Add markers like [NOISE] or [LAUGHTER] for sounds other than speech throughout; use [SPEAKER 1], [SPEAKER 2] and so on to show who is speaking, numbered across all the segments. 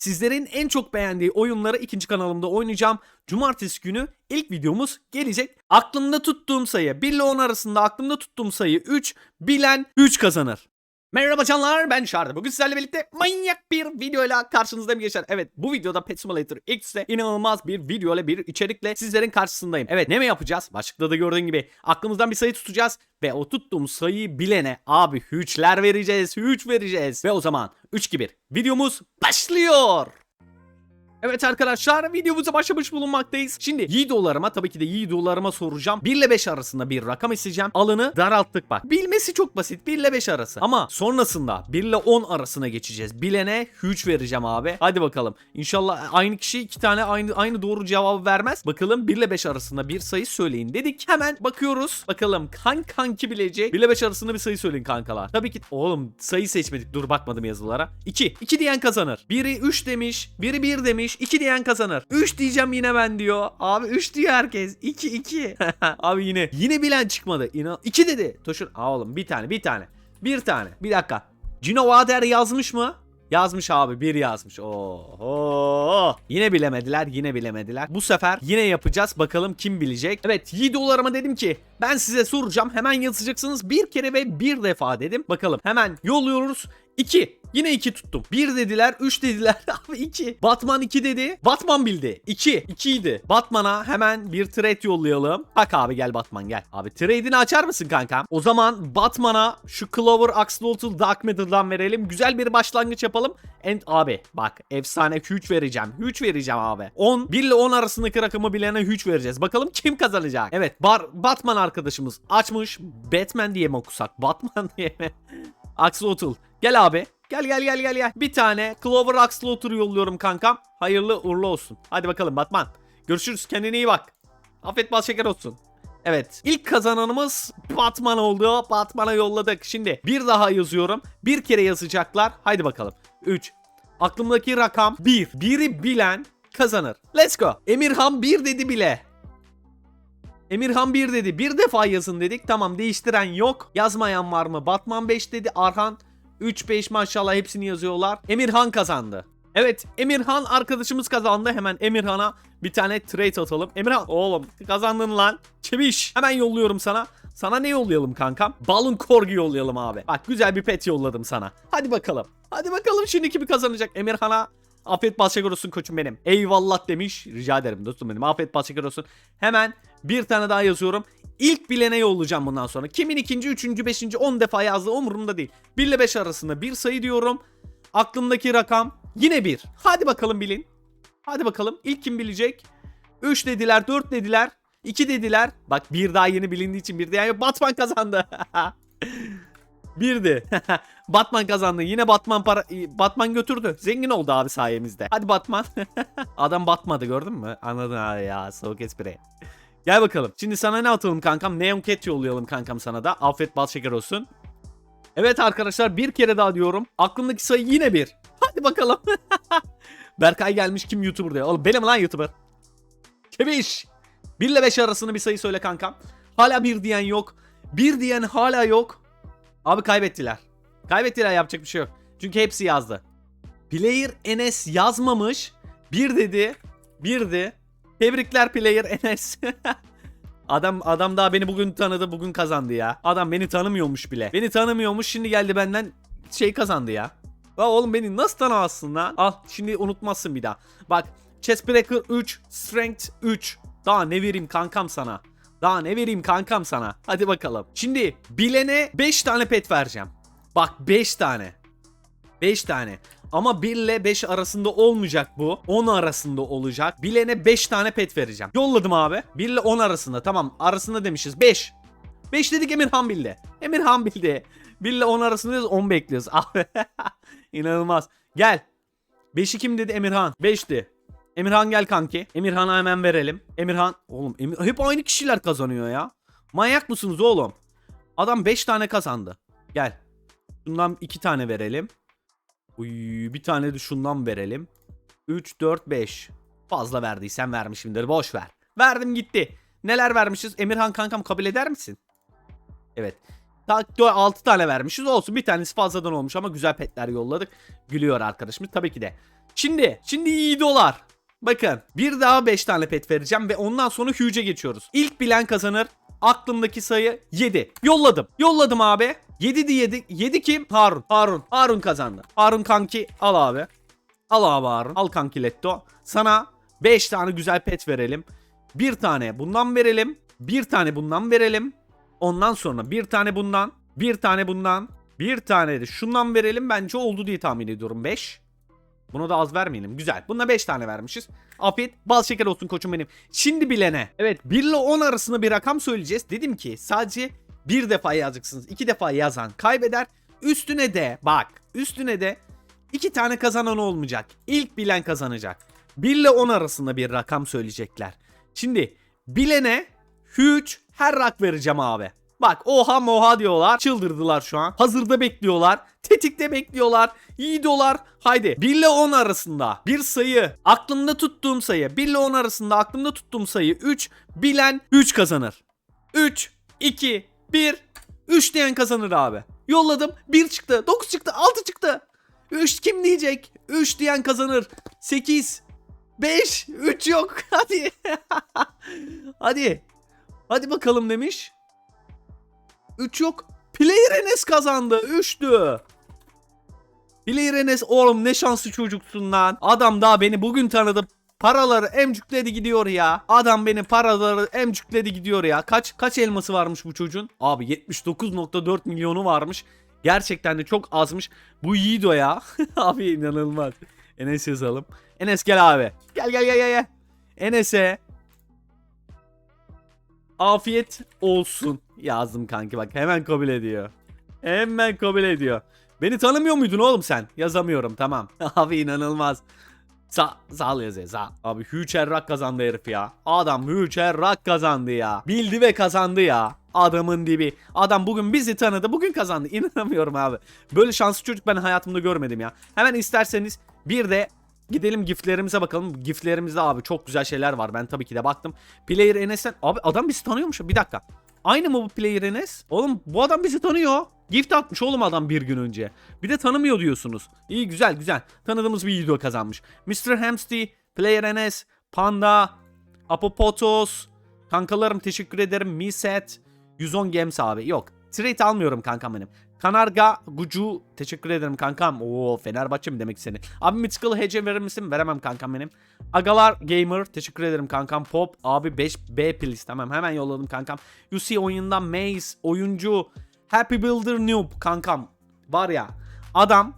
[SPEAKER 1] Sizlerin en çok beğendiği oyunları ikinci kanalımda oynayacağım. Cumartesi günü ilk videomuz gelecek. Aklımda tuttuğum sayı 1 ile 10 arasında aklımda tuttuğum sayı 3. Bilen 3 kazanır. Merhaba canlar ben Şardı. Bugün sizlerle birlikte manyak bir videoyla karşınızdayım gençler. Evet bu videoda Pet Simulator X'te inanılmaz bir video ile bir içerikle sizlerin karşısındayım. Evet ne mi yapacağız? Başlıkta da gördüğün gibi aklımızdan bir sayı tutacağız ve o tuttuğumuz sayıyı bilene abi hüçler vereceğiz, hüç vereceğiz. Ve o zaman 3 gibi videomuz başlıyor. Evet arkadaşlar videomuza başlamış bulunmaktayız. Şimdi Yiğidolarıma tabii ki de Yiğidolarıma soracağım. 1 ile 5 arasında bir rakam isteyeceğim. Alanı daralttık bak. Bilmesi çok basit. 1 ile 5 arası. Ama sonrasında 1 ile 10 arasına geçeceğiz. Bilene hüç vereceğim abi. Hadi bakalım. İnşallah aynı kişi iki tane aynı aynı doğru cevabı vermez. Bakalım 1 ile 5 arasında bir sayı söyleyin dedik. Hemen bakıyoruz. Bakalım kan kanki bilecek. 1 ile 5 arasında bir sayı söyleyin kankalar. Tabii ki oğlum sayı seçmedik. Dur bakmadım yazılara. 2. 2 diyen kazanır. Biri 3 demiş. Biri 1 demiş. 2 diyen kazanır. 3 diyeceğim yine ben diyor. Abi 3 diyor herkes. 2 2. [LAUGHS] Abi yine yine bilen çıkmadı. İnan 2 dedi. Toşun. Aa oğlum bir tane bir tane. Bir tane. Bir dakika. Cino Wader yazmış mı? Yazmış abi bir yazmış. Oo. Yine bilemediler yine bilemediler. Bu sefer yine yapacağız bakalım kim bilecek. Evet Yiğidolarıma dedim ki ben size soracağım hemen yazacaksınız bir kere ve bir defa dedim. Bakalım hemen yolluyoruz. 2. Yine 2 tuttum. 1 dediler, 3 dediler. [LAUGHS] Abi 2. Batman 2 dedi. Batman bildi. 2. 2 idi. Batman'a hemen bir trade yollayalım. Bak abi gel Batman gel. Abi trade'ini açar mısın kankam? O zaman Batman'a şu Clover Axolotl Dark Matter'dan verelim. Güzel bir başlangıç yapalım. And abi bak efsane hüç vereceğim. Hüç vereceğim abi. 10 1 ile 10 arasındaki rakamı bilene hüç vereceğiz. Bakalım kim kazanacak? Evet Bar Batman arkadaşımız açmış. Batman diye mi okusak? Batman [LAUGHS] diye mi? Axolotl. Gel abi. Gel gel gel gel gel. Bir tane Clover Axolotl yolluyorum kankam. Hayırlı uğurlu olsun. Hadi bakalım Batman. Görüşürüz. Kendine iyi bak. Afiyet bal şeker olsun. Evet. ilk kazananımız Batman oldu. Batman'a yolladık. Şimdi bir daha yazıyorum. Bir kere yazacaklar. Haydi bakalım. 3. Aklımdaki rakam 1. Biri bilen kazanır. Let's go. Emirhan 1 dedi bile. Emirhan 1 dedi. Bir defa yazın dedik. Tamam değiştiren yok. Yazmayan var mı? Batman 5 dedi. Arhan 3-5 maşallah hepsini yazıyorlar. Emirhan kazandı. Evet Emirhan arkadaşımız kazandı. Hemen Emirhan'a bir tane trade atalım. Emirhan oğlum kazandın lan. Çeviş. Hemen yolluyorum sana. Sana ne yollayalım kankam? Balon Korgi yollayalım abi. Bak güzel bir pet yolladım sana. Hadi bakalım. Hadi bakalım şimdi kimi kazanacak? Emirhan'a Afiyet bal şeker olsun koçum benim. Eyvallah demiş. Rica ederim dostum benim. Afiyet bal şeker olsun. Hemen bir tane daha yazıyorum. İlk bilene yollayacağım bundan sonra. Kimin ikinci, üçüncü, beşinci, on defa yazdığı umurumda değil. 1 ile 5 arasında bir sayı diyorum. Aklımdaki rakam yine 1. Hadi bakalım bilin. Hadi bakalım. İlk kim bilecek? 3 dediler, 4 dediler, 2 dediler. Bak bir daha yeni bilindiği için bir diyen yok. Batman kazandı. [LAUGHS] Birdi. [LAUGHS] Batman kazandı. Yine Batman para Batman götürdü. Zengin oldu abi sayemizde. Hadi Batman. [LAUGHS] Adam batmadı gördün mü? Anladın abi ya. Soğuk espri. Gel bakalım. Şimdi sana ne atalım kankam? Neon Cat yollayalım kankam sana da. Afiyet bal şeker olsun. Evet arkadaşlar bir kere daha diyorum. Aklımdaki sayı yine bir. Hadi bakalım. [LAUGHS] Berkay gelmiş kim YouTuber diyor. Oğlum benim lan YouTuber. Kebiş. 1 ile 5 arasında bir sayı söyle kankam. Hala bir diyen yok. Bir diyen hala yok. Abi kaybettiler. Kaybettiler yapacak bir şey yok. Çünkü hepsi yazdı. Player Enes yazmamış. Bir dedi. Birdi. Tebrikler Player Enes. [LAUGHS] adam adam daha beni bugün tanıdı, bugün kazandı ya. Adam beni tanımıyormuş bile. Beni tanımıyormuş, şimdi geldi benden şey kazandı ya. Ya oğlum beni nasıl tanımazsın lan? Al şimdi unutmazsın bir daha. Bak Chestbreaker 3, Strength 3. Daha ne vereyim kankam sana? Daha ne vereyim kankam sana? Hadi bakalım. Şimdi bilene 5 tane pet vereceğim. Bak 5 tane. 5 tane. Ama 1 ile 5 arasında olmayacak bu. 10 arasında olacak. Bilene 5 tane pet vereceğim. Yolladım abi. 1 ile 10 arasında. Tamam arasında demişiz. 5. 5 dedik Emirhan bildi. Emirhan bildi. 1 ile 10 arasındayız 10 bekliyoruz. [LAUGHS] Abi inanılmaz. Gel. 5'i kim dedi Emirhan? 5'ti. Emirhan gel kanki. Emirhan'a hemen verelim. Emirhan. Oğlum Emir... hep aynı kişiler kazanıyor ya. Manyak mısınız oğlum? Adam 5 tane kazandı. Gel. Bundan 2 tane verelim. Uy, bir tane de şundan verelim. 3, 4, 5. Fazla verdiysen vermişimdir. Boş ver. Verdim gitti. Neler vermişiz? Emirhan kankam kabul eder misin? Evet. 6 tane vermişiz olsun. Bir tanesi fazladan olmuş ama güzel petler yolladık. Gülüyor arkadaşımız tabii ki de. Şimdi, şimdi iyi dolar. Bakın bir daha 5 tane pet vereceğim ve ondan sonra huge'e geçiyoruz. İlk bilen kazanır. Aklımdaki sayı 7. Yolladım. Yolladım abi. 7 diye 7. 7 kim? Harun. Harun. Harun kazandı. Harun kanki al abi. Al abi Harun. Al kanki Letto. Sana 5 tane güzel pet verelim. Bir tane bundan verelim. Bir tane bundan verelim. Ondan sonra bir tane bundan. Bir tane bundan. Bir tane de şundan verelim. Bence oldu diye tahmin ediyorum. 5. Buna da az vermeyelim. Güzel. Buna 5 tane vermişiz. Afiyet bal şeker olsun koçum benim. Şimdi bilene. Evet 1 ile 10 arasında bir rakam söyleyeceğiz. Dedim ki sadece bir defa yazacaksınız. iki defa yazan kaybeder. Üstüne de bak üstüne de iki tane kazanan olmayacak. İlk bilen kazanacak. 1 ile 10 arasında bir rakam söyleyecekler. Şimdi bilene 3 her rak vereceğim abi. Bak oha moha diyorlar. Çıldırdılar şu an. Hazırda bekliyorlar. Tetikte bekliyorlar. İyi dolar. Haydi 1 ile 10 arasında bir sayı. Aklımda tuttuğum sayı. 1 ile 10 arasında aklımda tuttuğum sayı 3. Bilen 3 kazanır. 3, 2, 1. 3 diyen kazanır abi. Yolladım. 1 çıktı. 9 çıktı. 6 çıktı. 3 kim diyecek? 3 diyen kazanır. 8, 5, 3 yok. [LAUGHS] Hadi. [LAUGHS] Hadi. Hadi bakalım demiş. 3 yok. Player Enes kazandı. 3'tü. Player Enes oğlum ne şanslı çocuksun lan. Adam daha beni bugün tanıdı. Paraları emcükledi gidiyor ya. Adam beni paraları emcükledi gidiyor ya. Kaç kaç elması varmış bu çocuğun? Abi 79.4 milyonu varmış. Gerçekten de çok azmış. Bu Yiğido ya. [LAUGHS] abi inanılmaz. Enes yazalım. Enes gel abi. Gel gel gel. gel. Enes'e afiyet olsun yazdım kanki bak hemen kabul ediyor. Hemen kabul ediyor. Beni tanımıyor muydun oğlum sen? Yazamıyorum tamam. [LAUGHS] Abi inanılmaz. Sa sağ yazıyor sağ. Abi Hüçer Rak kazandı herif ya. Adam Hüçer Rak kazandı ya. Bildi ve kazandı ya. Adamın dibi. Adam bugün bizi tanıdı. Bugün kazandı. [LAUGHS] İnanamıyorum abi. Böyle şanslı çocuk ben hayatımda görmedim ya. Hemen isterseniz bir de Gidelim giflerimize bakalım. Giflerimizde abi çok güzel şeyler var. Ben tabii ki de baktım. Player Enes'ten... Abi adam bizi tanıyormuş. Bir dakika. Aynı mı bu Player Enes? Oğlum bu adam bizi tanıyor. Gift atmış oğlum adam bir gün önce. Bir de tanımıyor diyorsunuz. İyi güzel güzel. Tanıdığımız bir video kazanmış. Mr. Hamsty, Player Enes, Panda, Apopotos. Kankalarım teşekkür ederim. Miset, 110 Games abi. Yok. Trade almıyorum kankam benim. Kanarga Gucu teşekkür ederim kankam. Oo Fenerbahçe mi demek seni? Abi Mythical Hece verir misin? Veremem kankam benim. Agalar Gamer teşekkür ederim kankam. Pop abi 5B please tamam hemen yolladım kankam. UC oyundan Maze oyuncu Happy Builder Noob kankam. Var ya adam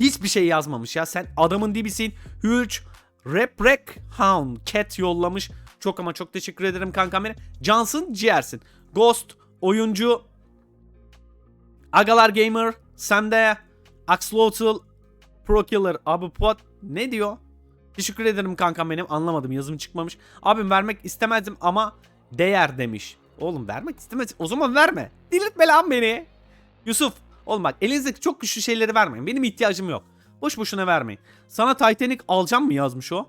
[SPEAKER 1] hiçbir şey yazmamış ya. Sen adamın dibisin. Huge Reprek Hound Cat yollamış. Çok ama çok teşekkür ederim kankam benim. Johnson ciğersin. Ghost oyuncu Agalar Gamer, Sende, Axolotl, Pro Killer. Abi Puat ne diyor? Teşekkür ederim kankam benim. Anlamadım yazım çıkmamış. Abim vermek istemezdim ama değer demiş. Oğlum vermek istemez. O zaman verme. Delirtme lan beni. Yusuf. Oğlum bak elinizdeki çok güçlü şeyleri vermeyin. Benim ihtiyacım yok. Boş boşuna vermeyin. Sana Titanic alacağım mı yazmış o?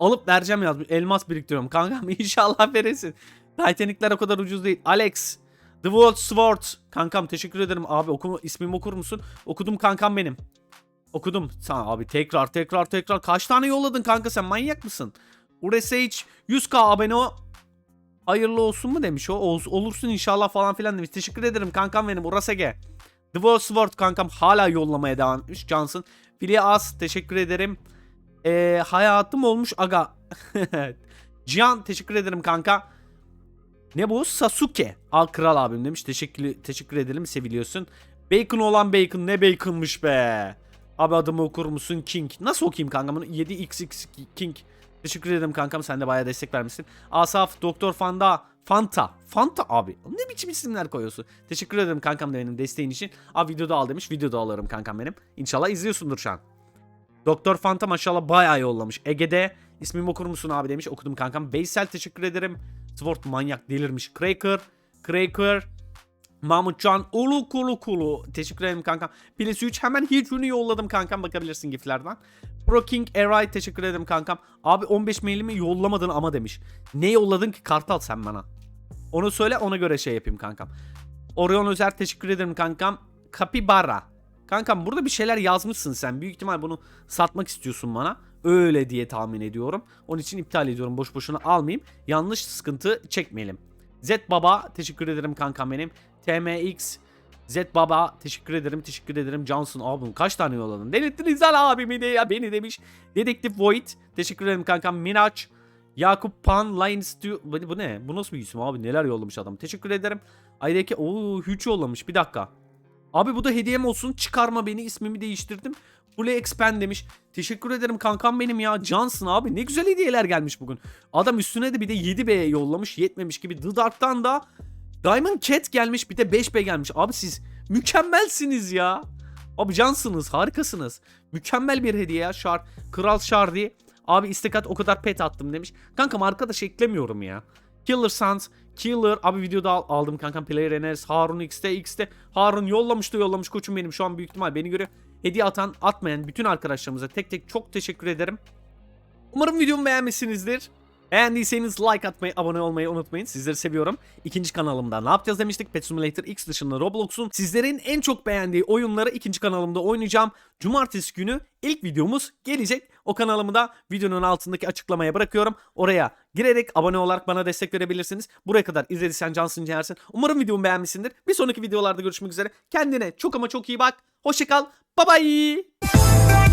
[SPEAKER 1] Alıp vereceğim yazmış. Elmas biriktiriyorum. Kankam [LAUGHS] inşallah verirsin. Titanic'ler o kadar ucuz değil. Alex. The World Sword. Kankam teşekkür ederim abi. Oku, ismimi okur musun? Okudum kankam benim. Okudum. Sen abi tekrar tekrar tekrar. Kaç tane yolladın kanka sen manyak mısın? Uresage 100k abone o. Hayırlı olsun mu demiş o. Ol, olursun inşallah falan filan demiş. Teşekkür ederim kankam benim. Urasege. The World Sword kankam hala yollamaya devam etmiş. Johnson. Filias teşekkür ederim. Ee, hayatım olmuş aga. [LAUGHS] Cihan teşekkür ederim kanka. Ne bu? Sasuke. Al kral abim demiş. Teşekkür, teşekkür edelim seviliyorsun. Bacon olan bacon ne baconmış be. Abi adımı okur musun? King. Nasıl okuyayım kankam bunu? 7xx King. Teşekkür ederim kankam sen de bayağı destek vermişsin. Asaf, Doktor Fanda, Fanta. Fanta abi. Ne biçim isimler koyuyorsun? Teşekkür ederim kankam da benim desteğin için. Abi videoda al demiş. Videoda alırım kankam benim. İnşallah izliyorsundur şu an. Doktor Fanta maşallah bayağı yollamış. Ege'de ismimi okur musun abi demiş. Okudum kankam. Veysel teşekkür ederim. Sword manyak delirmiş. Cracker. Cracker. Mahmutcan ulu kulu kulu. Teşekkür ederim kankam. Pilis 3 hemen Hidrun'u yolladım kankam. Bakabilirsin giflerden. Pro King Eray teşekkür ederim kankam. Abi 15 mailimi yollamadın ama demiş. Ne yolladın ki Kartal sen bana? Onu söyle ona göre şey yapayım kankam. Orion Özer teşekkür ederim kankam. Capybara. Kankam burada bir şeyler yazmışsın sen. Büyük ihtimal bunu satmak istiyorsun bana. Öyle diye tahmin ediyorum. Onun için iptal ediyorum. Boş boşuna almayayım. Yanlış sıkıntı çekmeyelim. Z Baba teşekkür ederim kankam benim. TMX Z Baba teşekkür ederim teşekkür ederim Johnson abim kaç tane yolladın? Denettin İzal abimi de ya beni demiş. Dedektif Void teşekkür ederim kankam Minaç Yakup Pan Line Stu bu, ne? Bu nasıl bir isim abi? Neler yollamış adam? Teşekkür ederim. Aydaki o Hüç yollamış. Bir dakika. Abi bu da hediyem olsun. Çıkarma beni. ismimi değiştirdim. Fully Expand demiş. Teşekkür ederim kankam benim ya. Cansın abi. Ne güzel hediyeler gelmiş bugün. Adam üstüne de bir de 7B yollamış. Yetmemiş gibi. The Dark'tan da Diamond Cat gelmiş. Bir de 5B gelmiş. Abi siz mükemmelsiniz ya. Abi cansınız. Harikasınız. Mükemmel bir hediye ya. Şar, Kral Shardy. Abi istek at o kadar pet attım demiş. Kankam arkadaş eklemiyorum ya. Killer Sans, Killer abi videoda al- aldım kankam Player Enes, Harun X'te X'te Harun yollamış da yollamış koçum benim şu an büyük ihtimal beni görüyor. Hediye atan atmayan bütün arkadaşlarımıza tek tek çok teşekkür ederim. Umarım videomu beğenmişsinizdir. Beğendiyseniz like atmayı, abone olmayı unutmayın. Sizleri seviyorum. İkinci kanalımda ne yapacağız demiştik. Pet Simulator X dışında Roblox'un sizlerin en çok beğendiği oyunları ikinci kanalımda oynayacağım. Cumartesi günü ilk videomuz gelecek. O kanalımı da videonun altındaki açıklamaya bırakıyorum. Oraya girerek abone olarak bana destek verebilirsiniz. Buraya kadar izlediysen cansın ciğersin. Umarım videomu beğenmişsindir. Bir sonraki videolarda görüşmek üzere. Kendine çok ama çok iyi bak. Hoşçakal. Bye bye.